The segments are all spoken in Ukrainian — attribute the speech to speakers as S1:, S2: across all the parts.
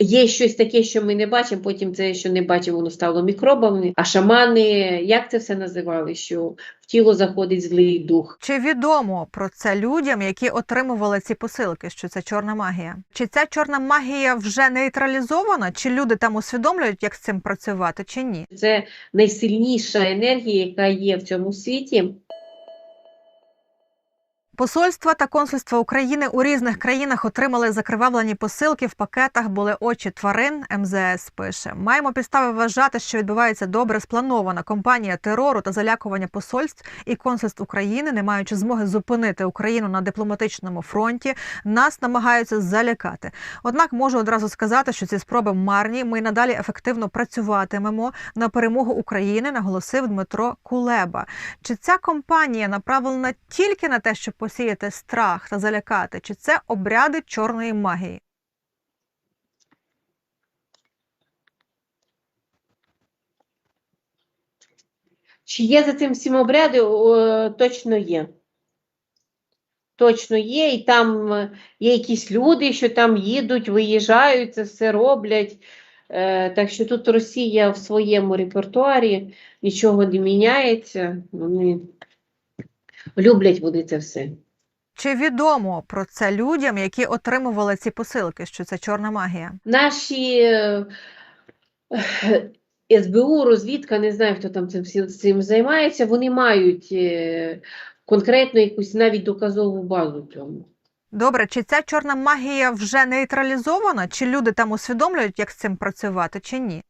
S1: Є щось таке, що ми не бачимо, потім це, що не бачимо, воно стало мікробами. А шамани, як це все називали? Що в тіло заходить злий дух.
S2: Чи відомо про це людям, які отримували ці посилки, що це чорна магія? Чи ця чорна магія вже нейтралізована? Чи люди там усвідомлюють, як з цим працювати, чи ні?
S1: Це найсильніша енергія, яка є в цьому світі.
S2: Посольства та консульства України у різних країнах отримали закривавлені посилки в пакетах. Були очі тварин. МЗС пише: маємо підстави вважати, що відбувається добре спланована кампанія терору та залякування посольств і консульств України, не маючи змоги зупинити Україну на дипломатичному фронті. Нас намагаються залякати. Однак можу одразу сказати, що ці спроби марні. Ми надалі ефективно працюватимемо на перемогу України, наголосив Дмитро Кулеба. Чи ця кампанія направлена тільки на те, щоб посіяти страх та залякати, чи це обряди чорної магії?
S1: Чи є за цим всім обряди? Точно є. Точно є, і там е, є якісь люди, що там їдуть, виїжджають, це все роблять. Е, так що тут Росія в своєму репертуарі нічого не міняється. Вони люблять вони це все.
S2: Чи відомо про це людям, які отримували ці посилки, що це чорна магія?
S1: Наші е, СБУ, розвідка, не знаю, хто там цим, цим займається, вони мають е, конкретно якусь навіть доказову базу цьому.
S2: Добре, чи ця чорна магія вже нейтралізована? Чи люди там усвідомлюють, як з цим працювати, чи ні?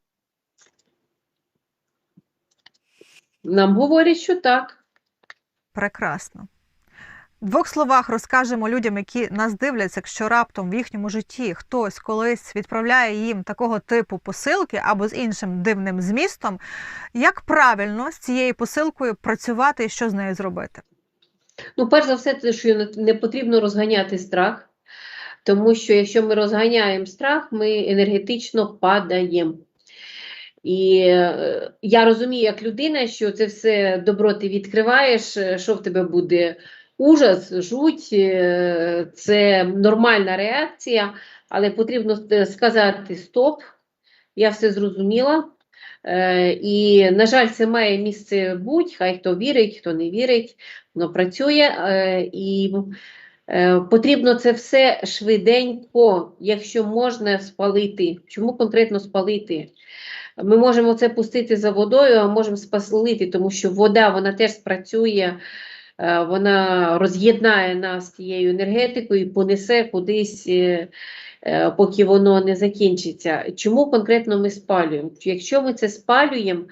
S1: Нам говорять, що так.
S2: Прекрасно. В двох словах розкажемо людям, які нас дивляться, якщо раптом в їхньому житті хтось колись відправляє їм такого типу посилки або з іншим дивним змістом, як правильно з цією посилкою працювати і що з нею зробити?
S1: Ну, перш за все, це що не- потрібно розганяти страх, тому що якщо ми розганяємо страх, ми енергетично падаємо. І е, я розумію, як людина, що це все добро ти відкриваєш, е, що в тебе буде ужас, жуть, е, це нормальна реакція, але потрібно сказати стоп, я все зрозуміла. І, на жаль, це має місце бути, хай хто вірить, хто не вірить, воно працює. І потрібно це все швиденько, якщо можна спалити. Чому конкретно спалити? Ми можемо це пустити за водою, а можемо спалити, тому що вода вона теж спрацює, е, вона роз'єднає нас тією енергетикою і понесе кудись, е, е, поки воно не закінчиться. Чому конкретно ми спалюємо? Якщо ми це спалюємо,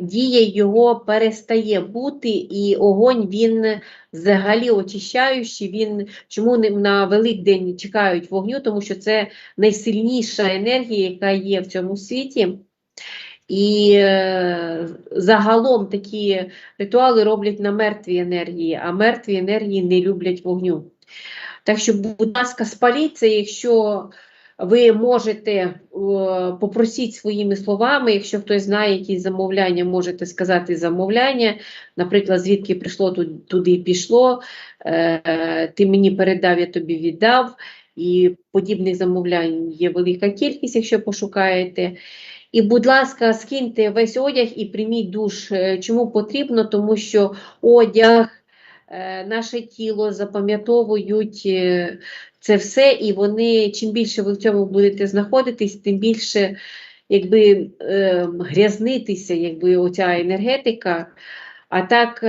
S1: дія його перестає бути, і огонь він взагалі очищаючий. Він чому на Великдень чекають вогню, тому що це найсильніша енергія, яка є в цьому світі. І е, загалом такі ритуали роблять на мертвій енергії, а мертві енергії не люблять вогню. Так що, будь ласка, спаліть це, якщо ви можете, е, попросіть своїми словами, якщо хтось знає якісь замовляння, можете сказати замовляння, наприклад, звідки прийшло, ту- туди пішло, е, ти мені передав, я тобі віддав. І подібних замовлянь є велика кількість, якщо пошукаєте. І, будь ласка, скиньте весь одяг і прийміть душ. Е, Чому потрібно? Тому що одяг, е, наше тіло запам'ятовують е, це все, і вони, чим більше ви в цьому будете знаходитись, тим більше якби, грязнитися, якби оця енергетика. А так,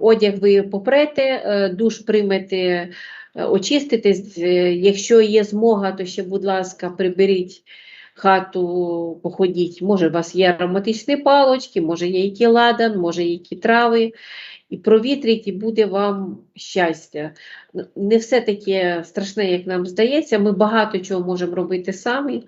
S1: одяг ви попрете, душ приймете, очиститесь. Якщо є змога, то ще, будь ласка, приберіть хату, походіть. Може, у вас є ароматичні палочки, може, є які ладан, може, які трави. І провітріть, і буде вам щастя. Не все таке страшне, як нам здається. Ми багато чого можемо робити самі.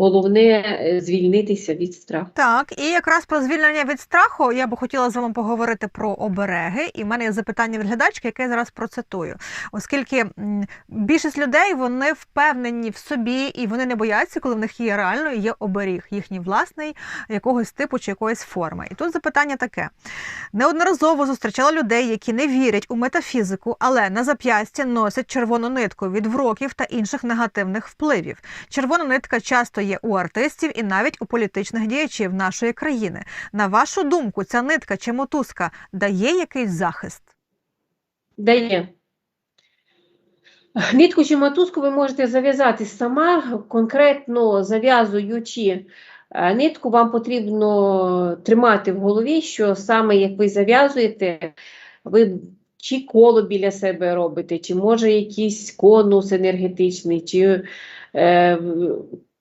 S1: Головне е, звільнитися від страху.
S2: Так, і якраз про звільнення від страху я би хотіла з вами поговорити про обереги. І в мене є запитання від глядачки, яке я зараз процитую. Оскільки більшість людей вони впевнені в собі і вони не бояться, коли в них є реально є оберіг, їхній власний якогось типу чи якоїсь форми. І тут запитання таке: неодноразово зустрічала людей, які не вірять у метафізику, але на зап'ясті носять червону нитку від вроків та інших негативних впливів. Червона нитка часто є у артистів і навіть у політичних діячів нашої країни. На вашу думку, ця нитка чи мотузка дає якийсь захист?
S1: Дає. Нитку чи мотузку ви можете зав'язати сама, конкретно зав'язуючи е, нитку, вам потрібно тримати в голові, що саме як ви зав'язуєте, ви чи коло біля себе робите, чи може якийсь конус енергетичний, чи е,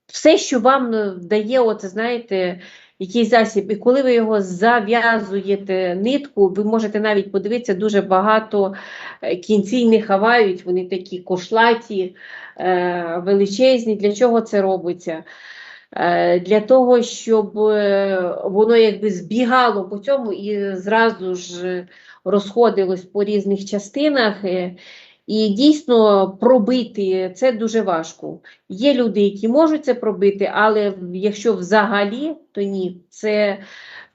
S1: все, що вам е, дає, от, знаєте, якийсь засіб. І коли ви його зав'язуєте нитку, ви можете навіть подивитися, дуже багато е, кінці не хавають, вони такі кошлаті, е, величезні. Для чого це робиться? Для того, щоб воно якби збігало по цьому і зразу ж розходилось по різних частинах. І дійсно пробити це дуже важко. Є люди, які можуть це пробити, але якщо взагалі, то ні. Це,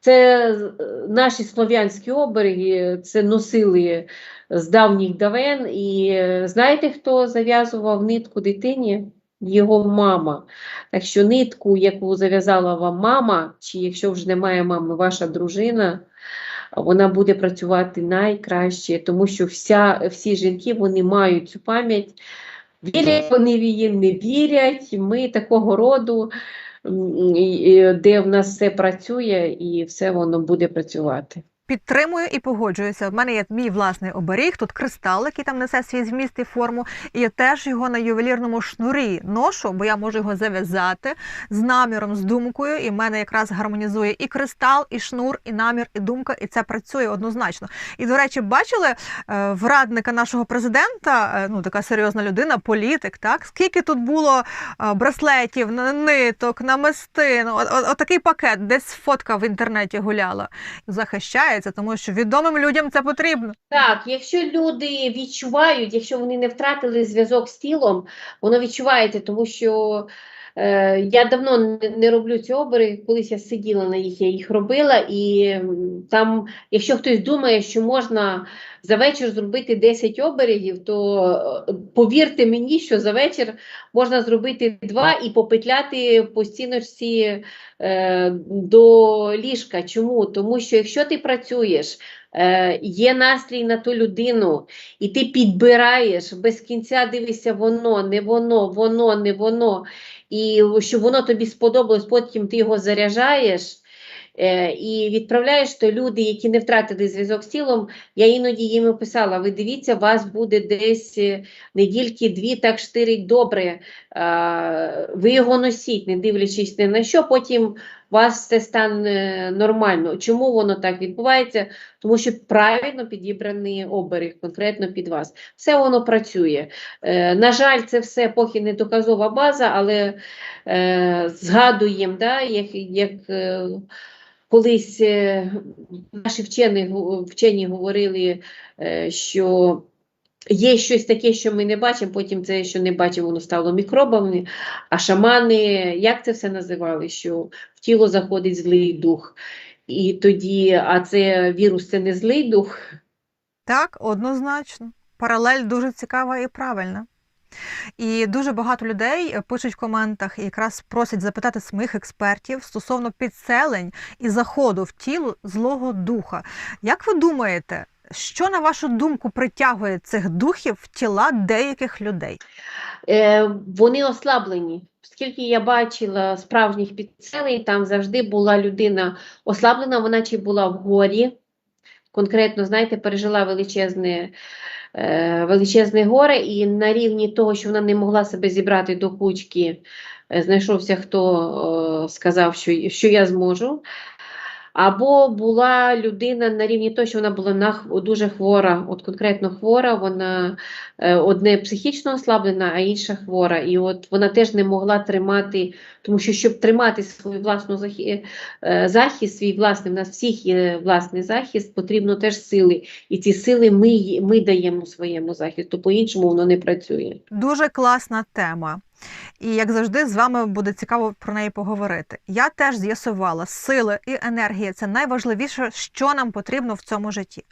S1: це е, наші слов'янські обереги, це носили з давніх давен. І е, знаєте, хто зав'язував нитку дитині? Його мама. Так що нитку, яку зав'язала вам мама, чи якщо вже немає мами, ваша дружина, вона буде працювати найкраще, тому що вся, всі жінки вони мають цю пам'ять. Вірять вони в її, не вірять. Ми такого роду, де в нас все працює і все воно буде працювати.
S2: Підтримую і погоджуюся. У мене є мій власний оберіг, тут кристал, який там несе свій зміст і форму. І я теж його на ювелірному шнурі ношу, бо я можу його зав'язати з наміром, з думкою. І в мене якраз гармонізує і кристал, і шнур, і намір, і думка, і це працює однозначно. І до речі, бачили е, в радника нашого президента, е, ну така серйозна людина, політик, так скільки тут було е, браслетів, ниток, намистин, от, от, отакий пакет, десь фотка в інтернеті гуляла захищається, тому що відомим людям це потрібно.
S1: Так, якщо люди відчувають, якщо вони не втратили зв'язок з тілом, воно відчувається, тому що е, я давно не, роблю ці обери, колись я сиділа на їх, я їх робила, і там, якщо хтось думає, що можна за вечір зробити 10 оберегів, то е, повірте мені, що за вечір можна зробити два і попетляти по стіночці е, до ліжка. Чому? Тому що якщо ти працюєш, е, є настрій на ту людину, і ти підбираєш без кінця дивишся воно, не воно, воно, не воно, і щоб воно тобі сподобалось, потім ти його заряджаєш. е, І відправляєш то люди, які не втратили зв'язок з тілом. Я іноді їм писала: ви дивіться, вас буде десь е, недільки дві, так штирить добре. Ви його носіть, не дивлячись ні на що, потім вас все стане нормально. Чому воно так відбувається? Тому що правильно підібраний оберег, конкретно під вас. Все воно працює. Е, на жаль, це все поки не доказова база, але е, згадуємо, да, як, як е, колись е, наші вчені, вчені говорили, е, що є щось таке, що ми не бачимо, потім це, що не бачимо, воно стало мікробами, а шамани, як це все називали, що в тіло заходить злий дух. І тоді, а це вірус, це не злий дух.
S2: Так, однозначно. Паралель дуже цікава і правильна. І дуже багато людей пишуть в коментах і якраз просять запитати своїх експертів стосовно підселень і заходу в тіло злого духа. Як ви думаєте, що на вашу думку притягує цих духів в тіла деяких людей?
S1: Е, вони ослаблені. Оскільки я бачила справжніх підселень, там завжди була людина ослаблена, вона чи була в горі, конкретно, знаєте, пережила величезне, е, величезне горе, і на рівні того, що вона не могла себе зібрати до кучки, е, знайшовся хто е, сказав, що, що я зможу. Або була людина на рівні того, що вона була на, дуже хвора, от конкретно хвора, вона е, одне психічно ослаблена, а інша хвора. І от вона теж не могла тримати, тому що щоб тримати свою власну е, захист, свій власний, в нас всіх є власний захист, потрібно теж сили. І ці сили ми, ми даємо своєму захисту, по-іншому воно не працює.
S2: Дуже класна тема. І як завжди, з вами буде цікаво про неї поговорити. Я теж з'ясувала, сили і енергія це найважливіше, що нам потрібно в цьому житті.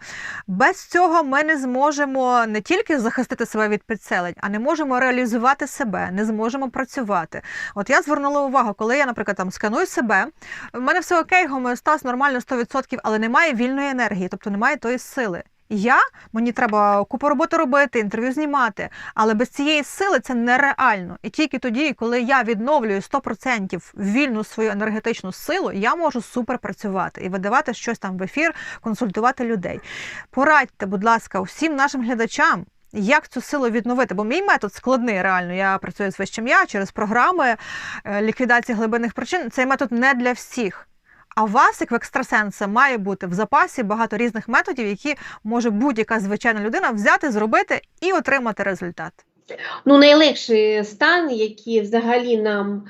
S2: Без цього ми не зможемо не тільки захистити себе від підселень, а не можемо реалізувати себе, не зможемо працювати. От я звернула увагу, коли я, наприклад, там сканую себе, в мене все окей, гомеостаз нормально 100%, але немає вільної енергії, тобто немає тої сили. Я мені треба купу роботи робити, інтерв'ю знімати, але без цієї сили це нереально. І тільки тоді, коли я відновлюю 100% вільну свою енергетичну силу, я можу супер працювати і видавати щось там в ефір, консультувати людей. Порадьте, будь ласка, усім нашим глядачам. Як цю силу відновити? Бо мій метод складний, реально. Я працюю з вищим я через програми е, ліквідації глибинних причин. Цей метод не для всіх. А у вас, як в екстрасенса, має бути в запасі багато різних методів, які може будь-яка звичайна людина взяти, зробити і отримати результат.
S1: Ну, найлегший стан, який взагалі нам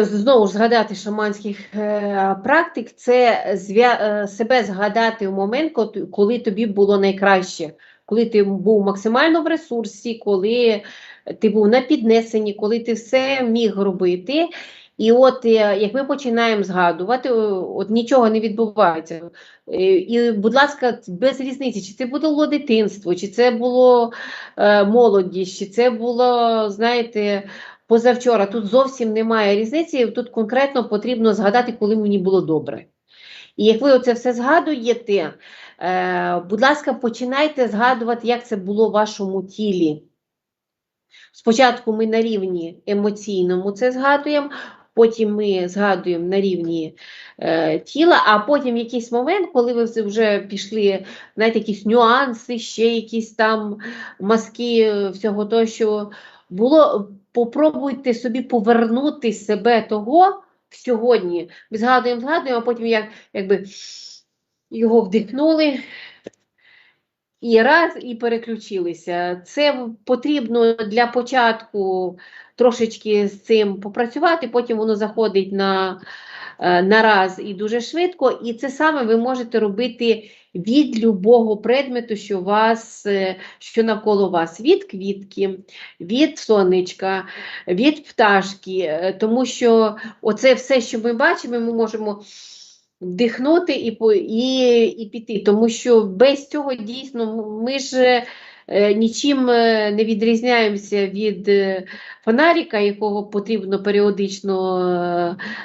S1: знову ж згадати шаманських е, практик, це е, себе згадати в момент, коли тобі було найкраще, коли ти був максимально в ресурсі, коли ти був на піднесенні, коли ти все міг робити. І от е, як ми починаємо згадувати, от нічого не відбувається. Е, І, будь ласка, без різниці, чи це було дитинство, чи це було е, молодість, чи це було, знаєте, позавчора. Тут зовсім немає різниці. Тут конкретно потрібно згадати, коли мені було добре. І як ви оце все згадуєте, будь ласка, починайте згадувати, як це було в вашому тілі. Спочатку ми на рівні емоційному це згадуємо, потім ми згадуємо на рівні е, тіла, а потім якийсь момент, коли ви вже- пішли, знаєте, якісь нюанси, ще якісь там мазки е, всього того, що було, попробуйте собі повернути себе того сьогодні. Ми згадуємо, згадуємо, а потім як, якби його вдихнули. І раз, і переключилися. Це потрібно для початку трошечки з цим попрацювати, потім воно заходить на, е, на раз і дуже швидко. І це саме ви можете робити від любого предмету, що, вас, е, що навколо вас, від квітки, від сонечка, від пташки, е, тому що оце все, що ми бачимо, ми можемо вдихнути і, і, і піти. Тому що без цього дійсно ми ж нічим е, не відрізняємося від е, фонарика, якого потрібно періодично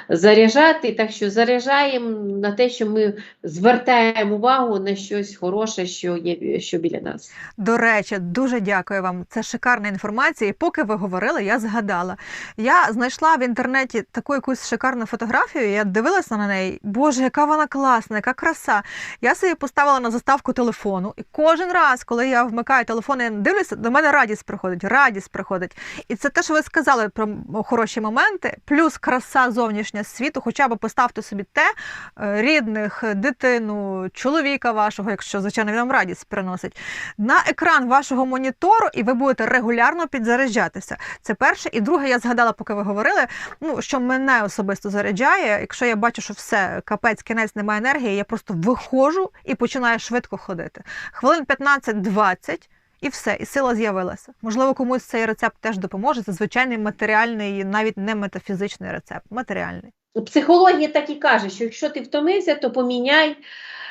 S1: е, заряджати. Так що заряджаємо на те, що ми звертаємо увагу на щось хороше, що є що біля нас.
S2: До речі, дуже дякую вам. Це шикарна інформація. І поки ви говорили, я згадала. Я знайшла в інтернеті таку якусь шикарну фотографію. Я дивилася на неї. Боже, яка вона класна, яка краса. Я собі поставила на заставку телефону, і кожен раз, коли я вмикаю телефон і дивлюся, до мене радість приходить, радість приходить. І це те, що ви сказали про хороші моменти, плюс краса зовнішня світу. Хоча б поставте собі те е, рідних, дитину, чоловіка вашого, якщо звичайно він вам радість приносить, на екран вашого монітору, і ви будете регулярно підзаряджатися. Це перше. І друге, я згадала, поки ви говорили, ну що мене особисто заряджає. Якщо я бачу, що все, капець, кінець, немає енергії, я просто виходжу і починаю швидко ходити. Хвилин 15-20. І все, і сила з'явилася. Можливо, комусь цей рецепт теж допоможе. Це звичайний матеріальний, навіть не метафізичний рецепт, матеріальний.
S1: Психологія так і каже, що якщо ти втомився, то поміняй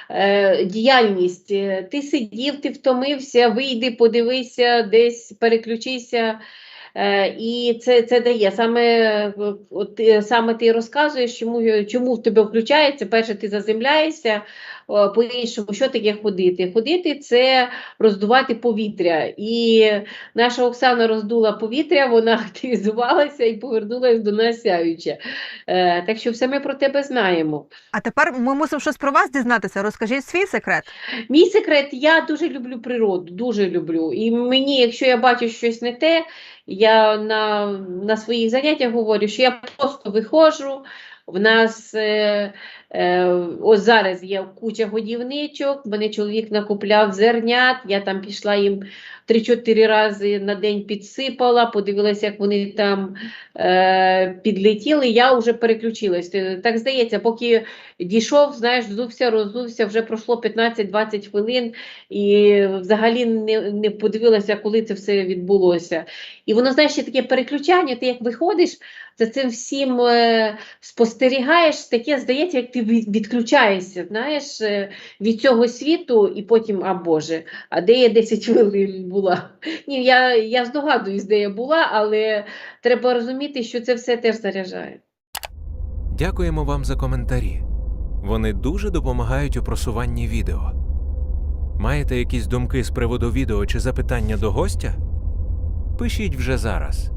S1: е, діяльність. Е, Ти сидів, ти втомився, вийди, подивися, десь переключися. Е, і це, це дає. Саме, от, саме ти розказуєш, чому, чому в тебе включається. Перше, ти заземляєшся, по-іншому, що таке ходити? Ходити це роздувати повітря. І наша Оксана роздула повітря, вона активізувалася і повернулася до нас сяюча. Е, так що все ми про тебе знаємо.
S2: А тепер ми мусимо щось про вас дізнатися. Розкажіть свій секрет.
S1: Мій секрет, я дуже люблю природу, дуже люблю. І мені, якщо я бачу щось не те, я на, на своїх заняттях говорю, що я просто виходжу. В нас е, е, ось зараз є куча годівничок, мене чоловік накупляв зернят, я там пішла їм 3-4 рази на день підсипала, подивилася, як вони там е, підлетіли, я вже переключилась. Е, Так здається, поки дійшов, знаєш, зувся, розувся, вже пройшло 15-20 хвилин, і взагалі не, не подивилася, коли це все відбулося. І воно, знаєш, ще таке переключання, ти як виходиш, за цим всім е, спостерігаєш, таке здається, як ти відключаєшся, знаєш, е, від цього світу, і потім, а Боже, а де я 10 хвилин була? Ні, я, я здогадуюсь, де я була, але треба розуміти, що це все теж заряджає.
S3: Дякуємо вам за коментарі. Вони дуже допомагають у просуванні відео. Маєте якісь думки з приводу відео чи запитання до гостя? Пишіть вже зараз.